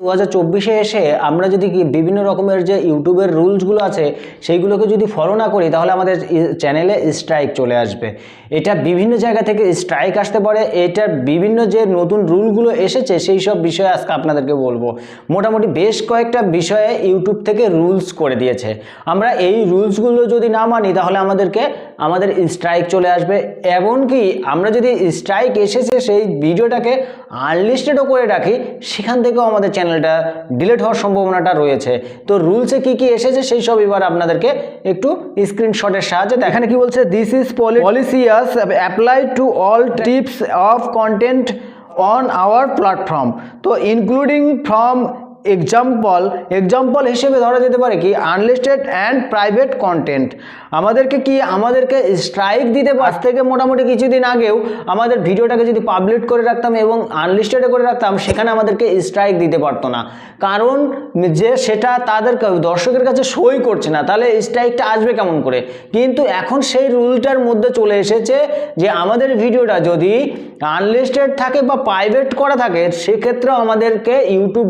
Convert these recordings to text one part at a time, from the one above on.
দু হাজার চব্বিশে এসে আমরা যদি বিভিন্ন রকমের যে ইউটিউবের রুলসগুলো আছে, সেইগুলোকে যদি ফলো না করি, তাহলে আমাদের চ্যানেলে স্ট্রাইক চলে আসবে। এটা বিভিন্ন জায়গা থেকে স্ট্রাইক আসতে পারে এটার বিভিন্ন যে নতুন রুলগুলো এসেছে, সেই সব বিষয়ে আজকে আপনাদেরকে বলব। মোটামুটি বেশ কয়েকটা বিষয়ে ইউটিউব থেকে রুলস করে দিয়েছে। আমরা এই রুলসগুলো যদি না মানি, তাহলে আমাদেরকে আমাদের স্ট্রাইক চলে আসবে। এমনকি আমরা যদি স্ট্রাইক এসেছে সেই ভিডিওটাকে আনলিস্টেডও করে রাখি সেখান থেকেও আমাদের চ্যানেলটা ডিলিট হওয়ার সম্ভাবনাটা রয়েছে। তো রুলসে কি কি এসেছে সেই সব এবার আপনাদেরকে একটু স্ক্রিনশটের সাহায্যে এখানে কি বলছে? This is policies apply to all types of content on our platform তো ইনক্লুডিং ফ্রম এক্সাম্পল এক্সাম্পল হিসেবে ধরা যেতে পারে কি আনলিস্টেড অ্যান্ড প্রাইভেট কন্টেন্ট আমাদেরকে কি, আমাদেরকে স্ট্রাইক দিতে পার? থেকে মোটামুটি কিছুদিন আগেও আমাদের ভিডিওটাকে যদি পাবলিশ করে রাখতাম এবং আনলিস্টেডে করে রাখতাম, সেখানে আমাদেরকে স্ট্রাইক দিতে পারতো না। কারণ যে সেটা তাদের দর্শকের কাছে সই করছে না, তাহলে স্ট্রাইকটা আসবে কেমন করে? কিন্তু এখন সেই রুলটার মধ্যে চলে এসেছে যে আমাদের ভিডিওটা যদি আনলিস্টেড থাকে বা প্রাইভেট করা থাকে, সেক্ষেত্রেও আমাদেরকে ইউটিউব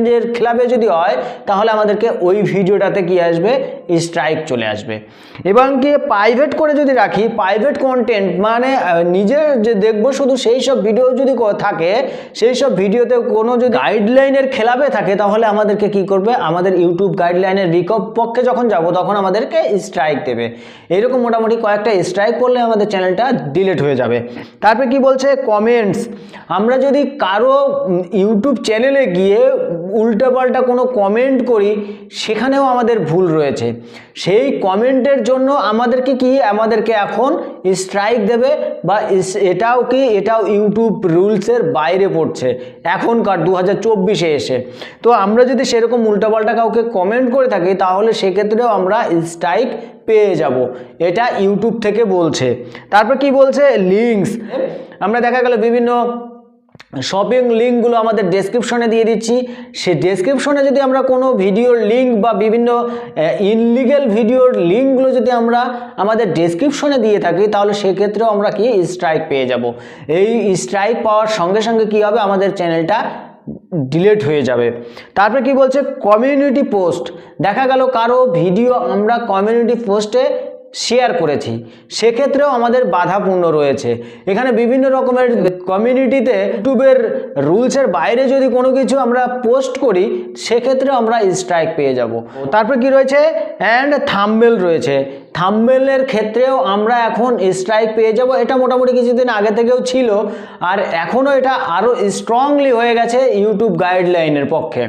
গাইডলাইনের খেলাফে যদি হয়, তাহলে আমাদেরকে ওই ভিডিওটাতে কি আসবে? স্ট্রাইক চলে আসবে। এবং কি প্রাইভেট করে যদি রাখি প্রাইভেট কন্টেন্ট মানে নিজের যে দেখব শুধু সেই সব ভিডিও যদি থাকে, সেই সব ভিডিওতে কোনো যদি গাইডলাইনের খেলাফে থাকে, তাহলে আমাদেরকে কি করবে? আমাদের ইউটিউব গাইডলাইনের বিপক্ষে যখন যাব, তখন আমাদেরকে স্ট্রাইক দেবে। এরকম মোটামুটি কয়েকটা স্ট্রাইক করলে আমাদের চ্যানেলটা ডিলিট হয়ে যাবে। তারপরে কি বলছে? কমেন্টস আমরা যদি কারও ইউটিউব চ্যানেলে গিয়ে উল্টাপাল্টা কোনো কমেন্ট করি, সেখানেও আমাদের ভুল রয়েছে। সেই কমেন্টের জন্য আমাদেরকে কি? আমাদেরকে এখন স্ট্রাইক দেবে বা এটাও কি? এটাও ইউটিউব রুলসের বাইরে পড়ছে। এখনকার দু হাজার চব্বিশে এসে। তো আমরা যদি সেরকম উল্টাপাল্টা কাউকে কমেন্ট করে থাকি, তাহলে সেক্ষেত্রেও আমরা স্ট্রাইক পেয়ে যাব। এটা ইউটিউব থেকে বলছে। তারপর কি বলছে? লিঙ্কস আমরা দেখা গেল বিভিন্ন শপিং লিঙ্কগুলো আমাদের ডেসক্রিপশনে দিয়ে দিচ্ছি। সে ডেসক্রিপশনে যদি আমরা কোনো ভিডিওর লিঙ্ক বা বিভিন্ন ইনলিগেল ভিডিওর লিঙ্কগুলো যদি আমরা আমাদের ডেসক্রিপশনে দিয়ে থাকি, তাহলে সেক্ষেত্রেও আমরা কি? স্ট্রাইক পেয়ে যাব। এই স্ট্রাইক পাওয়ার সঙ্গে সঙ্গে কি হবে? আমাদের চ্যানেলটা ডিলেট হয়ে যাবে। তারপরে কি বলছে? কমিউনিটি পোস্ট দেখা গেল কারও ভিডিও আমরা কমিউনিটি পোস্টে শেয়ার করেছি। সেক্ষেত্রেও আমাদের বাধাপূর্ণ রয়েছে। এখানে বিভিন্ন রকমের কমিউনিটিতে ইউটিউবের রুলসের বাইরে যদি কোনো কিছু আমরা পোস্ট করি সেক্ষেত্রে আমরা স্ট্রাইক পেয়ে যাব। তারপর কি রয়েছে? অ্যান্ড থাম্বেল রয়েছে। থাম্বেলের ক্ষেত্রেও আমরা এখন স্ট্রাইক পেয়ে যাব। এটা মোটামুটি কিছুদিন আগে থেকেও ছিল। আর এখনও এটা আরও স্ট্রংলি হয়ে গেছে ইউটিউব গাইডলাইনের পক্ষে।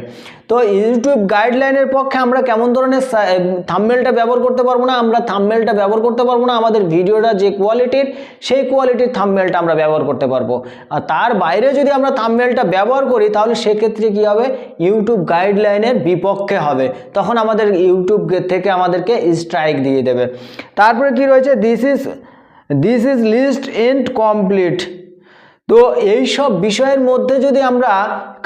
তো ইউটিউব গাইডলাইনের পক্ষে আমরা কেমন ধরনের থাম্বেলটা ব্যবহার করতে পারব না? আমরা থাম্বেলটা ব্যবহার করতে পারব না। আমাদের ভিডিওটা যে কোয়ালিটির সেই কোয়ালিটির থাম্বেলটা আমরা ব্যবহার করতে পারব। আর তার বাইরে যদি আমরা থাম্বেলটা ব্যবহার করি, তাহলে সেক্ষেত্রে কী হবে? ইউটিউব গাইডলাইনের বিপক্ষে হবে। তখন আমাদের ইউটিউব থেকে আমাদেরকে স্ট্রাইক দিয়ে দেবে। তারপরে কি রয়েছে? This is this is list and complete তো এই সব বিষয়ের মধ্যে যদি আমরা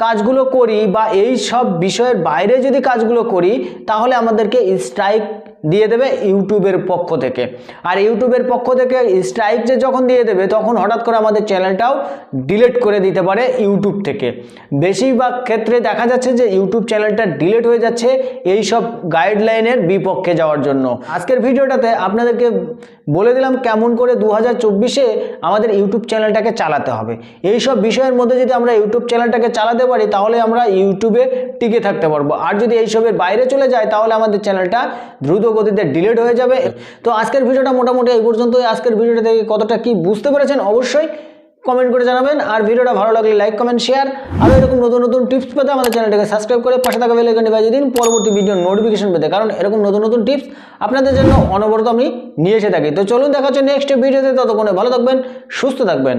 কাজগুলো করি বা এই সব বিষয়ের বাইরে যদি কাজগুলো করি, তাহলে আমাদেরকে স্ট্রাইক দিয়ে দেবে ইউটিউবের পক্ষ থেকে। আর ইউটিউবের পক্ষ থেকে স্ট্রাইক যে যখন দিয়ে দেবে, তখন হঠাৎ করে আমাদের চ্যানেলটাও ডিলেট করে দিতে পারে ইউটিউব থেকে। বেশিরভাগ ক্ষেত্রে দেখা যাচ্ছে যে ইউটিউব চ্যানেলটা ডিলেট হয়ে যাচ্ছে এই সব গাইডলাইনের বিপক্ষে যাওয়ার জন্য। আজকের ভিডিওটাতে আপনাদেরকে বলে দিলাম কেমন করে দু হাজার আমাদের ইউটিউব চ্যানেলটাকে চালাতে হবে। এই সব বিষয়ের মধ্যে যদি আমরা ইউটিউব চ্যানেলটাকে চালাতে পারি, তাহলে আমরা ইউটিউবে টিকে থাকতে পারব। আর যদি এইসবের বাইরে চলে যায়, তাহলে আমাদের চ্যানেলটা দ্রুত গতিতে ডিলিট হয়ে যাবে। তো আজকের ভিডিওটা মোটামুটি এই পর্যন্তই। আজকের ভিডিওটা থেকে কতটা কি বুঝতে পেরেছেন অবশ্যই কমেন্ট করে জানাবেন। আর ভিডিওটা ভালো লাগলে লাইক কমেন্ট শেয়ার আর এরকম নতুন নতুন টিপস পেতে আমাদের চ্যানেলটাকে সাবস্ক্রাইব করে পাশে থাকা বেল আইকনটি বাজিয়ে দিন। পরবর্তী ভিডিও নোটিফিকেশন পেতে। কারণ এরকম নতুন নতুন টিপস আপনাদের জন্য অনবরত আমি নিয়ে এসে থাকি। তো চলুন দেখা হচ্ছে নেক্সট ভিডিওতে ততক্ষণে ভালো থাকবেন সুস্থ থাকবেন।